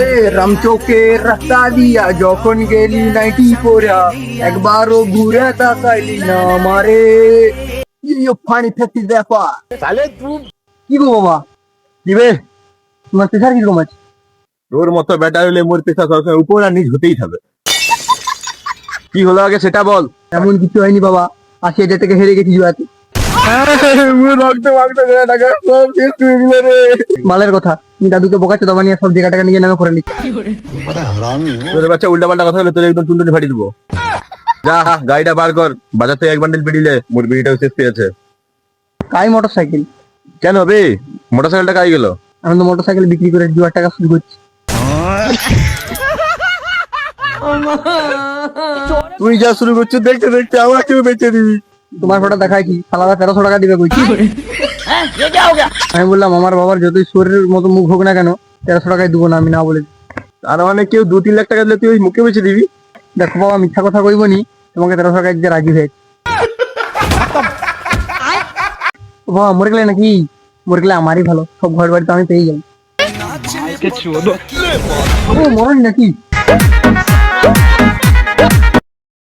এ রামচোকের রাস্তা দিয়া যখন গেলি নাইটি পরা একবারও ঘুরে তাকাইলি না আমারে। ফানি দেখা। তাহলে তুই কি গো বাবা? দিবে তোমার প্রেশার কীরকম আছে তোর মতো ব্যাটা হলে মোর পেশা সবসময় উপর আর নিচ হতেই থাকবে। কি হলো আগে সেটা বল। এমন কিছু হয়নি বাবা। আশি হাজার থেকে হেরে গেছি জুয়াতে। মালের কথা। দাদুকে বোকাচ্ছে দবা নিয়ে সব জায়গা টাকা নিজে নামে করে নিচ্ছি। বাচ্চা উল্টা পাল্টা কথা হলে তোর একদম টুনটুনি ফাটিয়ে দেবো। যা গাড়িটা বার কর। বাজার থেকে এক বান্ডিল বেরিয়ে মোর বিড়িটাও শেষ পেয়েছে কাই মোটর সাইকেল কেন বে? মোটর সাইকেলটা কাই গেল? আমি তো মোটর সাইকেল বিক্রি করে জুয়ার টাকা শুরু করছি। তুই যা শুরু করছিস দেখতে দেখতে আমাকেও বেঁচে দিবি। তোমার ফটো দেখাই কি? সালাদা তেরোশো টাকা দিবে কইছি আমি বললাম আমার বাবার যতই শরীরের মতো মুখ হোক না কেন তেরোশো টাকায় দেবো না আমি না বলে। আর মানে কেউ দু তিন লাখ টাকা দিলে তুই ওই মুখে বেঁচে দিবি? দেখো বাবা মিথ্যা কথা কইব নি তোমাকে তেরোশো টাকা দিতে রাজি হয়েছে বাবা মরে গেলে নাকি? মরে গেলে আমারই ভালো সব ঘর বাড়িতে আমি পেয়ে যাই ও মরনি নাকি?